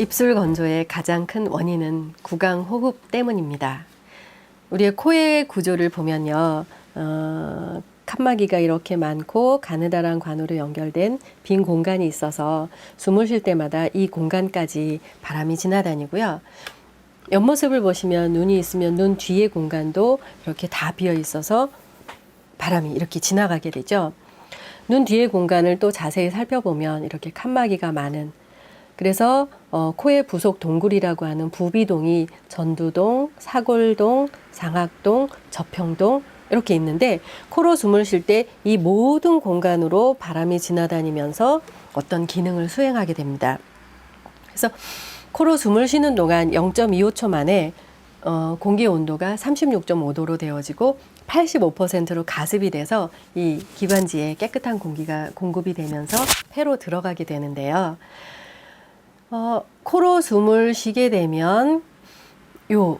입술 건조의 가장 큰 원인은 구강 호흡 때문입니다. 우리의 코의 구조를 보면요, 어, 칸막이가 이렇게 많고 가느다란 관으로 연결된 빈 공간이 있어서 숨을 쉴 때마다 이 공간까지 바람이 지나다니고요. 옆모습을 보시면 눈이 있으면 눈 뒤의 공간도 이렇게 다 비어 있어서 바람이 이렇게 지나가게 되죠. 눈 뒤의 공간을 또 자세히 살펴보면 이렇게 칸막이가 많은 그래서 어, 코의 부속 동굴이라고 하는 부비동이 전두동, 사골동, 장학동, 저평동 이렇게 있는데 코로 숨을 쉴 때 이 모든 공간으로 바람이 지나다니면서 어떤 기능을 수행하게 됩니다. 그래서 코로 숨을 쉬는 동안 0.25초 만에 어, 공기 온도가 36.5도로 되어지고 85%로 가습이 돼서 이 기관지에 깨끗한 공기가 공급이 되면서 폐로 들어가게 되는데요. 어, 코로 숨을 쉬게 되면 요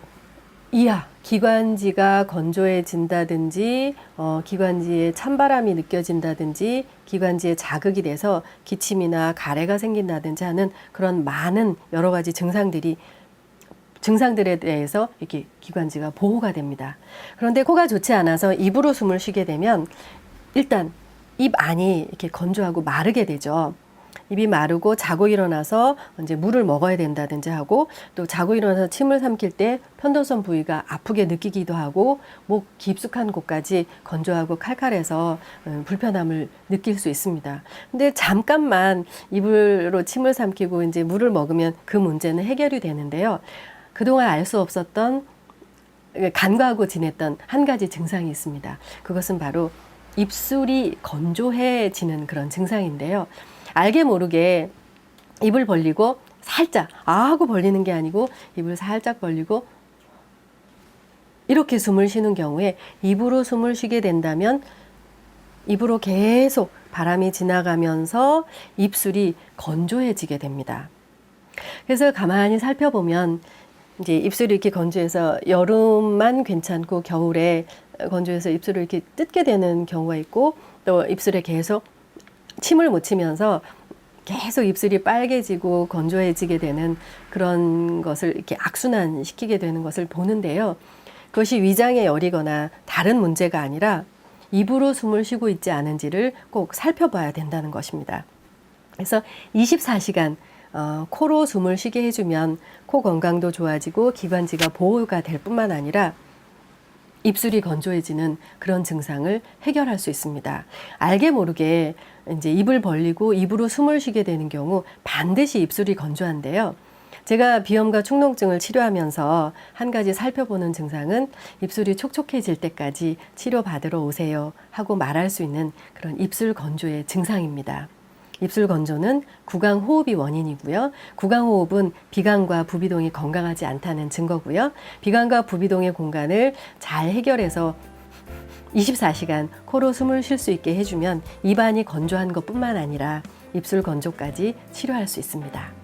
이하 기관지가 건조해진다든지 어, 기관지에 찬바람이 느껴진다든지 기관지에 자극이 돼서 기침이나 가래가 생긴다든지 하는 그런 많은 여러 가지 증상들이 증상들에 대해서 이렇게 기관지가 보호가 됩니다. 그런데 코가 좋지 않아서 입으로 숨을 쉬게 되면 일단 입 안이 이렇게 건조하고 마르게 되죠. 입이 마르고 자고 일어나서 이제 물을 먹어야 된다든지 하고 또 자고 일어나서 침을 삼킬 때 편도선 부위가 아프게 느끼기도 하고 목 깊숙한 곳까지 건조하고 칼칼해서 음, 불편함을 느낄 수 있습니다. 근데 잠깐만 입으로 침을 삼키고 이제 물을 먹으면 그 문제는 해결이 되는데요. 그동안 알 수 없었던 간과하고 지냈던 한 가지 증상이 있습니다. 그것은 바로 입술이 건조해지는 그런 증상인데요. 알게 모르게 입을 벌리고 살짝 아 하고 벌리는 게 아니고 입을 살짝 벌리고 이렇게 숨을 쉬는 경우에 입으로 숨을 쉬게 된다면 입으로 계속 바람이 지나가면서 입술이 건조해지게 됩니다. 그래서 가만히 살펴보면 이제 입술이 이렇게 건조해서 여름만 괜찮고 겨울에 건조해서 입술을 이렇게 뜯게 되는 경우가 있고 또 입술에 계속 침을 묻히면서 계속 입술이 빨개지고 건조해지게 되는 그런 것을 이렇게 악순환 시키게 되는 것을 보는데요. 그것이 위장의 열이거나 다른 문제가 아니라 입으로 숨을 쉬고 있지 않은지를 꼭 살펴봐야 된다는 것입니다. 그래서 24시간 어, 코로 숨을 쉬게 해주면 코 건강도 좋아지고 기관지가 보호가 될 뿐만 아니라 입술이 건조해지는 그런 증상을 해결할 수 있습니다. 알게 모르게 이제 입을 벌리고 입으로 숨을 쉬게 되는 경우 반드시 입술이 건조한데요. 제가 비염과 축농증을 치료하면서 한 가지 살펴보는 증상은 입술이 촉촉해질 때까지 치료받으러 오세요 하고 말할 수 있는 그런 입술 건조의 증상입니다. 입술 건조는 구강 호흡이 원인이고요. 구강 호흡은 비강과 부비동이 건강하지 않다는 증거고요. 비강과 부비동의 공간을 잘 해결해서 24시간 코로 숨을 쉴 수 있게 해주면 입안이 건조한 것뿐만 아니라 입술 건조까지 치료할 수 있습니다.